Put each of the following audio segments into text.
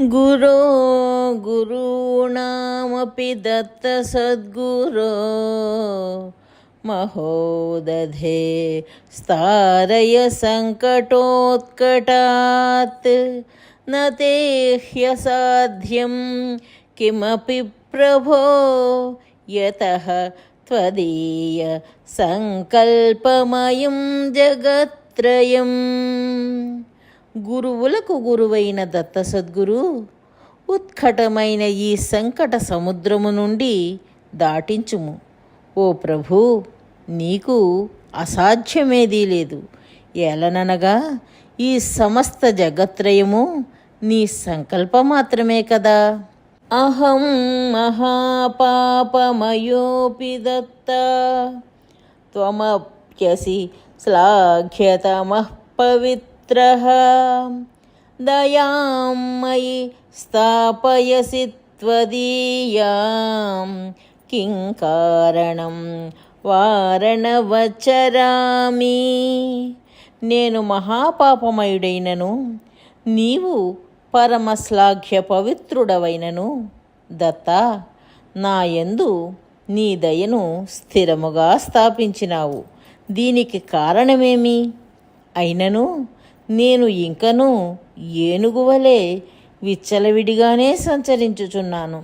गुरो गुरूणामपि दत्तसद्गुरो महोदधे स्तारय सङ्कटोत्कटात् न ते ह्यसाध्यं किमपि प्रभो? यतः त्वदीयसङ्कल्पमयं जगत्त्रयम्। గురువులకు గురువైన దత్త సద్గురు ఉత్కటమైన ఈ సంకట సముద్రము నుండి దాటించుము. ఓ ప్రభు నీకు అసాధ్యమేదీ లేదు. ఏలననగా ఈ సమస్త జగత్రయము నీ సంకల్పం మాత్రమే కదా. అహం మహాపాపమయోపి దత్త త్వమప్యసి శ్లాఘ్యతమః పవిత్ర దయాం మయి స్థాపయసి త్వదీయాం కిం కారణం వారణవచరామి నేను మహాపాపమయుడైనను నీవు పరమశ్లాఘ్య పవిత్రుడవైనను దత్త నా యందు నీ దయను స్థిరముగా స్థాపించినావు. దీనికి కారణమేమి? అయినను నేను ఇంకనూ ఏనుగువలే విచ్చలవిడిగానే సంచరించుచున్నాను.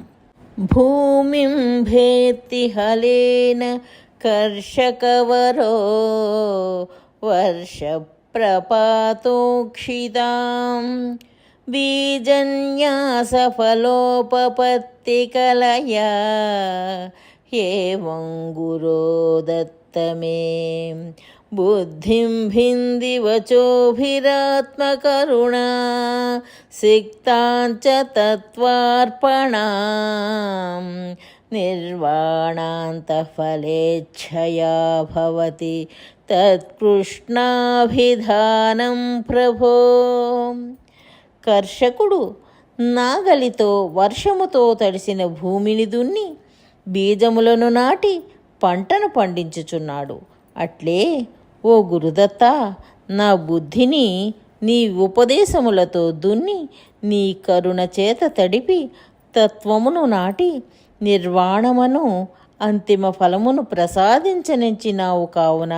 భూమి భేతి హలేన కర్షకవరో వర్షప్రపాతోక్షితాం బీజన్యాసఫలోపపత్తికలయా ఏవం బుద్ధిం భింది వచోభిరాత్మకరుణా సిక్తాంచ తత్వార్పణా నిర్వాణాంతఫలేచ్ఛయా భవతి తత్కృష్ణాభిధానం ప్రభో. కర్షకుడు నాగలితో వర్షముతో తడిసిన భూమిని దున్ని బీజములను నాటి పంటను పండించుచున్నాడు. అట్లే ఓ గురుదత్త నా బుద్ధిని నీ ఉపదేశములతో దున్ని నీ కరుణ చేత తడిపి తత్వమును నాటి నిర్వాణమును అంతిమ ఫలమును ప్రసాదించనించినావు కావున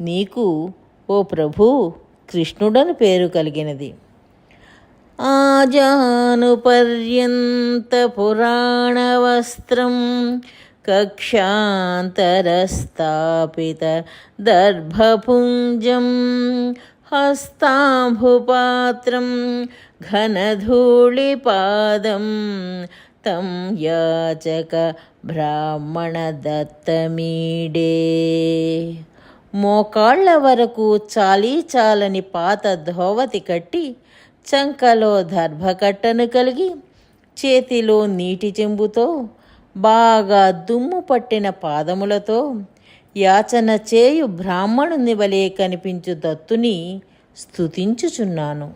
నీకు ఓ ప్రభు కృష్ణుడని పేరు కలిగినది. ఆజానుపర్యంతపురాణవస్త్రం కక్షాంతరస్థాపిత దర్భపుంజం హస్తాంభుపాత్రం ఘనధూళిపాదం తం యాచక బ్రాహ్మణ దత్తమీడే మోకాళ్ళ వరకు చాలీ చాలని పాత ధోవతి కట్టి చంకలో దర్భకట్టను కలిగి చేతిలో నీటి చెంబుతో బాగా దుమ్ము పట్టిన పాదములతో యాచన చేయు బ్రాహ్మణుని వలె కనిపించు దత్తుని స్తుతించుచున్నాను.